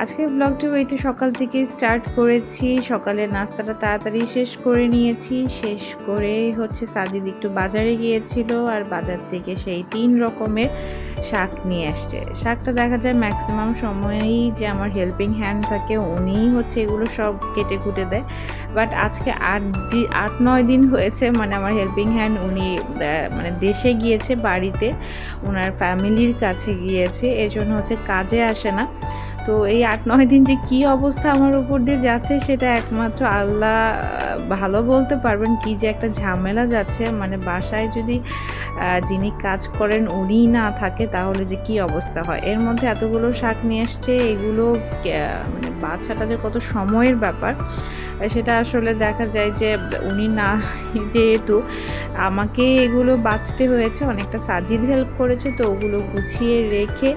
আজকের ব্লগটা একটু সকাল থেকে স্টার্ট করেছি। সকালের নাস্তাটা তাড়াতাড়ি শেষ করে নিয়েছি। শেষ করে হচ্ছে সাজিদ একটু বাজারে গিয়েছিল আর বাজার থেকে সেই তিন রকমের শাক নিয়ে আসছে। শাকটা দেখা যায় ম্যাক্সিমাম সময়েই যে আমার হেল্পিং হ্যান্ড থাকে, উনিই হচ্ছে এগুলো সব কেটে কুটে দেয়। বাট আজকে আট দিন আট, নয় দিন হয়েছে মানে আমার হেল্পিং হ্যান্ড উনি মানে দেশে গিয়েছে, বাড়িতে। ওনার ফ্যামিলির কাছে গিয়েছে, এজন্য হচ্ছে কাজে আসে না। তো এই আট, নয় দিন যে কী অবস্থা আমার উপর দিয়ে যাচ্ছে সেটা একমাত্র আল্লাহ ভালো বলতে পারবেন কি যে একটা ঝামেলা যাচ্ছে। মানে বাসায় যদি যিনি কাজ করেন উনি না থাকে তাহলে যে কি অবস্থা হয়? এর মধ্যে এতগুলো শাক নিয়ে আসছে এগুলো মানে বাচ্চাটা যে কত সময়ের ব্যাপার, সেটা আসলে দেখা যায় যে উনি না, যেহেতু আমাকে এগুলো বাঁচতে হয়েছে, অনেকটা সাজিদ হেল্প করেছে, তো ওগুলো গুছিয়ে রেখে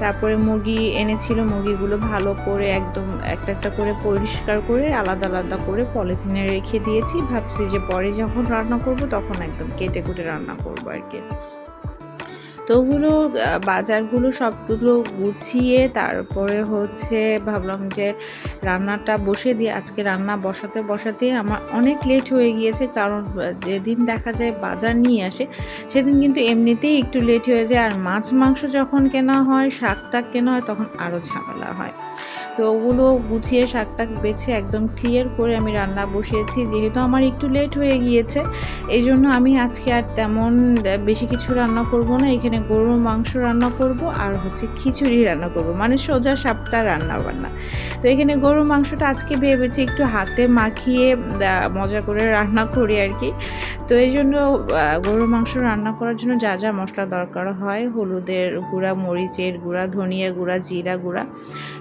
তারপরে মুরগি এনেছিল, মুরগিগুলো ভালো করে একদম একটা একটা করে পরিষ্কার করে আলাদা আলাদা করে পলিথিনে রেখে দিয়েছি। ভাবছি যে পরে যখন রান্না করব তখন একদম কেটে কুটে রান্না করব আর কি। তো ওগুলো বাজারগুলো সবগুলো গুছিয়ে তারপরে হচ্ছে ভাবলাম যে রান্নাটা বসে দিয়ে আজকে রান্না বসাতে বসাতে আমার অনেক লেট হয়ে গিয়েছে কারণ যেদিন দেখা যায় বাজার নিয়ে আসে, সেদিন কিন্তু এমনিতেই একটু লেট হয়ে যায়। আর মাছ, মাংস যখন কেনা হয় শাক টাক কেনা হয়, তখন আরও ঝামেলা হয়। তো ওগুলো গুছিয়ে শাকটা বেছে একদম ক্লিয়ার করে আমি রান্না বসিয়েছি। যেহেতু আমার একটু লেট হয়ে গিয়েছে এই জন্য আমি আজকে আর তেমন বেশি কিছু রান্না করব না। এখানে গরুর মাংস রান্না করব আর হচ্ছে খিচুড়ি রান্না করব। মানে সোজা সাপটা রান্না বান্না। তো এখানে গরুর মাংসটা আজকে ভেবেছি একটু হাতে মাখিয়ে মজা করে রান্না করি আর কি। তো এই জন্য গরুর মাংস রান্না করার জন্য যা যা মশলা দরকার হয়, হলুদের গুঁড়া, মরিচের গুঁড়া, ধনিয়া গুঁড়া, জিরা গুঁড়া,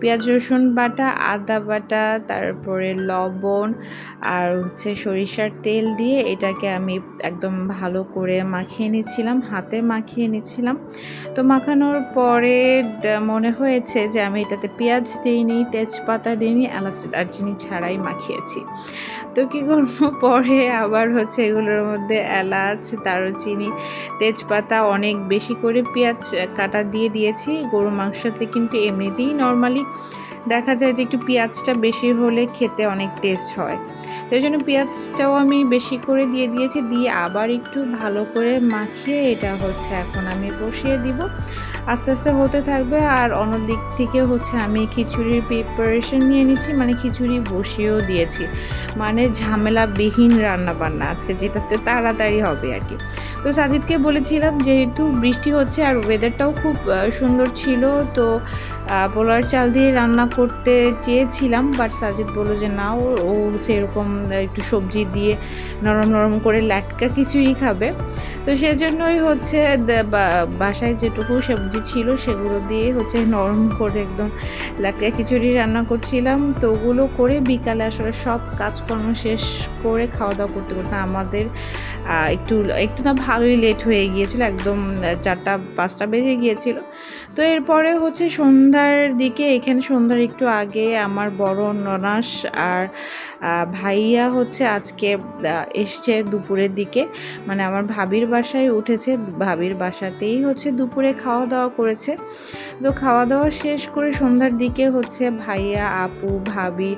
পেঁয়াজ রসুন বাটা, আদা বাটা, তারপরে লবণ আর হচ্ছে সরিষার তেল দিয়ে এটাকে আমি একদম ভালো করে মাখিয়ে নিচ্ছিলাম, হাতে মাখিয়ে নিচ্ছিলাম। তো মাখানোর পরে মনে হয়েছে যে আমি এটাতে পেঁয়াজ দিইনি, তেজপাতা দিইনি, এলাচ দারচিনি ছাড়াই মাখিয়েছি। তো কী করব? পরে আবার হচ্ছে এগুলোর মধ্যে এলাচ, দারুচিনি, তেজপাতা অনেক বেশি করে পেঁয়াজ কাটা দিয়ে দিয়েছি। গরু মাংসতে কিন্তু এমনিতেই নর্মালি দেখা যায় যে একটু পেঁয়াজটা বেশি হলে খেতে অনেক টেস্ট হয়। তো জন্য পেঁয়াজটাও আমি বেশি করে দিয়ে দিয়েছি। দিয়ে আবার একটু ভালো করে মাখিয়ে এটা হচ্ছে এখন আমি বসিয়ে দিব। আস্তে আস্তে হতে থাকবে। আর অন্য দিক থেকে হচ্ছে আমি খিচুড়ির প্রিপারেশন নিয়ে নিচ্ছি মানে খিচুড়ি বসিয়েও দিয়েছি। মানে ঝামেলাবিহীন রান্না বান্না আজকে, যেটাতে তাড়াতাড়ি হবে আর কি। তো সাজিদকে বলেছিলাম যেহেতু বৃষ্টি হচ্ছে আর ওয়েদারটাও খুব সুন্দর ছিল, তো পোলার চাল দিয়ে রান্না করতে চেয়েছিলাম বাট সাজিদ বলল যে না, ও হচ্ছে এরকম একটু সবজি দিয়ে নরম নরম করে লাটকা খিচুড়ি খাবে। তো সেজন্যই হচ্ছে বাসায় যেটুকু সবজি ছিল সেগুলো দিয়ে হচ্ছে নরম করে একদম লাটকা খিচুড়ি রান্না করছিলাম। তো ওগুলো করে বিকালে আসলে সব কাজকর্ম শেষ করে খাওয়া দাওয়া করতে করতে আমাদের একটু একটু না ভালোই লেট হয়ে গিয়েছিল, একদম চারটা, পাঁচটা বেজে গিয়েছিল। তো এরপরে হচ্ছে সন্ধ্যার দিকে, এখানে সন্ধ্যার একটু আগে আমার বড় ননাস আর ভাইয়া হচ্ছে আজকে এসছে দুপুরের দিকে। মানে আমার ভাবির বাসায় উঠেছে, ভাবির বাসাতেই হচ্ছে দুপুরে খাওয়া দাওয়া করেছে। তো খাওয়া দাওয়া শেষ করে সন্ধ্যার দিকে হচ্ছে ভাইয়া, আপু, ভাবি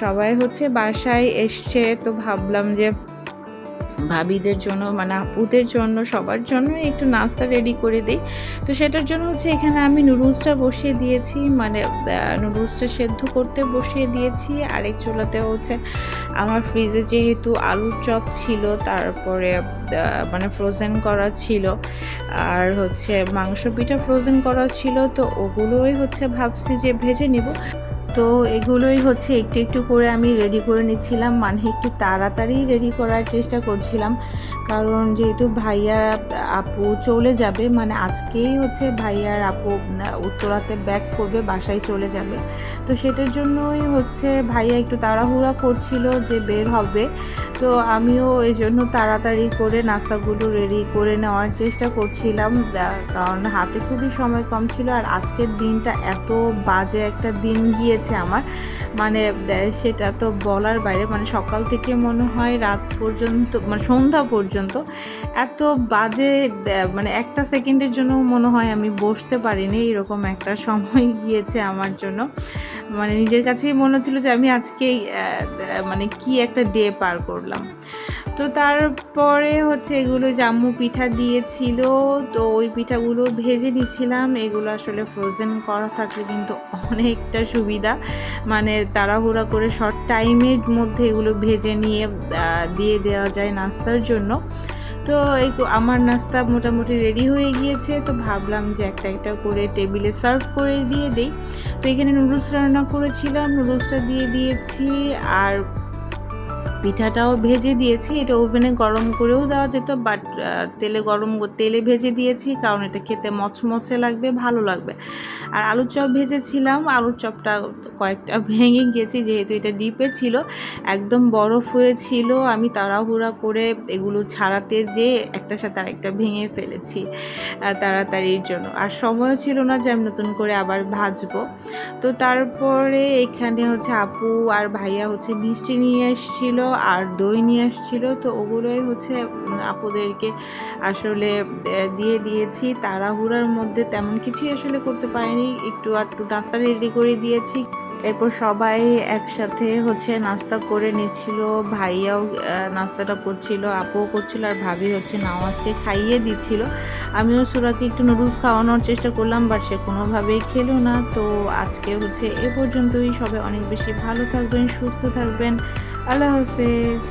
সবাই হচ্ছে বাসায় এসছে। তো ভাবলাম যে ভাবিদের জন্য মানে আপুদের জন্য, সবার জন্য একটু নাস্তা রেডি করে দিই। তো সেটার জন্য হচ্ছে এখানে আমি নুডলসটা বসিয়ে দিয়েছি মানে নুডলসটা সেদ্ধ করতে বসিয়ে দিয়েছি। আরেক চুলাতে হচ্ছে আমার ফ্রিজে যেহেতু আলুর চপ ছিল, তারপরে মানে ফ্রোজেন করা ছিল, আর হচ্ছে মাংস পিঠা ফ্রোজেন করা ছিল, তো ওগুলোই হচ্ছে ভাবছি যে ভেজে নিব। তো এগুলোই হচ্ছে একটু একটু করে আমি রেডি করে নিচ্ছিলাম। মানে একটু তাড়াতাড়ি রেডি করার চেষ্টা করছিলাম। কারণ যেহেতু ভাইয়া, আপু চলে যাবে মানে আজকেই হচ্ছে ভাইয়ার আপু উত্তরাতে ব্যাক করবে, বাসায় চলে যাবে। তো সেটার জন্যই হচ্ছে ভাইয়া একটু তাড়াহুড়া করছিল যে বের হবে। তো আমিও এই জন্য তাড়াতাড়ি করে নাস্তাগুলো রেডি করে নেওয়ার চেষ্টা করছিলাম। কারণ হাতে খুবই সময় কম ছিল। আর আজকের দিনটা এত বাজে একটা দিন গিয়েছে। আমার। মানে সেটা তো বলার বাইরে মানে সকাল থেকে মনে হয় রাত পর্যন্ত মানে সন্ধ্যা পর্যন্ত এত বাজে মানে একটা সেকেন্ডের জন্য মনে হয় আমি বসতে পারিনি। এরকম একটা সময় গিয়েছে আমার জন্য। মানে নিজের কাছেই মনে হচ্ছিল যে আমি আজকে মানে কি একটা ডে পার করলাম। তো তারপরে হচ্ছে এগুলো জাম্মু পিঠা দিয়েছিল, তো ওই পিঠাগুলো ভেজে নিচ্ছিলাম। এগুলো আসলে ফ্রোজেন করা থাকলে কিন্তু অনেকটা সুবিধা। মানে তাড়াহুড়া করে শর্ট টাইমের মধ্যে এগুলো ভেজে নিয়ে দিয়ে দেওয়া যায় নাস্তার জন্য। তো এই আমার নাস্তা মোটামুটি রেডি হয়ে গিয়েছে, তো ভাবলাম যে একটা একটা করে টেবিলে সার্ভ করে দিয়ে দেই। তো এখানে নুডলস রান্না করেছিলাম নুডলসটা দিয়ে দিয়েছি। আর পিঠাটাও ভেজে দিয়েছি, এটা ওভেনে গরম করেও দেওয়া যেত বাট তেলে গরম তেলে ভেজে দিয়েছি, কারণ এটা খেতে মচমচে লাগবে, ভালো লাগবে। আর আলুর চপ ভেজেছিলাম, আলুর চপটা কয়েকটা ভেঙে গিয়েছি, যেহেতু এটা ডিপে ছিল, একদম বরফ হয়েছিল, আমি তাড়াহুড়া করে এগুলো ছাড়াতে যে একটার সাথে আরেকটা ভেঙে ফেলেছি তাড়াতাড়ির জন্য। আর সময়ও ছিল না যে আমি নতুন করে আবার ভাজবো। তো তারপরে এখানে হচ্ছে আপু আর ভাইয়া হচ্ছে মিষ্টি নিয়ে এসেছিল আর দই নিয়ে এসেছিল তো ওগুলোই হচ্ছে আপুদেরকে আসলে দিয়ে দিয়েছি। তাড়াহুড়ার মধ্যে তেমন কিছুই আসলে করতে পারিনি। একটু আধটু নাস্তা রেডি করে দিয়েছি। এরপর সবাই একসাথে হচ্ছে নাস্তা করে নিচ্ছিল। ভাইয়াও নাস্তাটা করছিল, আপুও করছিল, আর ভাবি হচ্ছে নামাজকে খাইয়ে দিচ্ছিল। আমিও সুরাকে একটু নুডলস খাওয়ানোর চেষ্টা করলাম, বাট সে কোনোভাবেই খেলো না। তো আজকে হচ্ছে এ পর্যন্তই। সবাই অনেক বেশি ভালো থাকবেন, সুস্থ থাকবেন। আল্লাহ হাফেজ।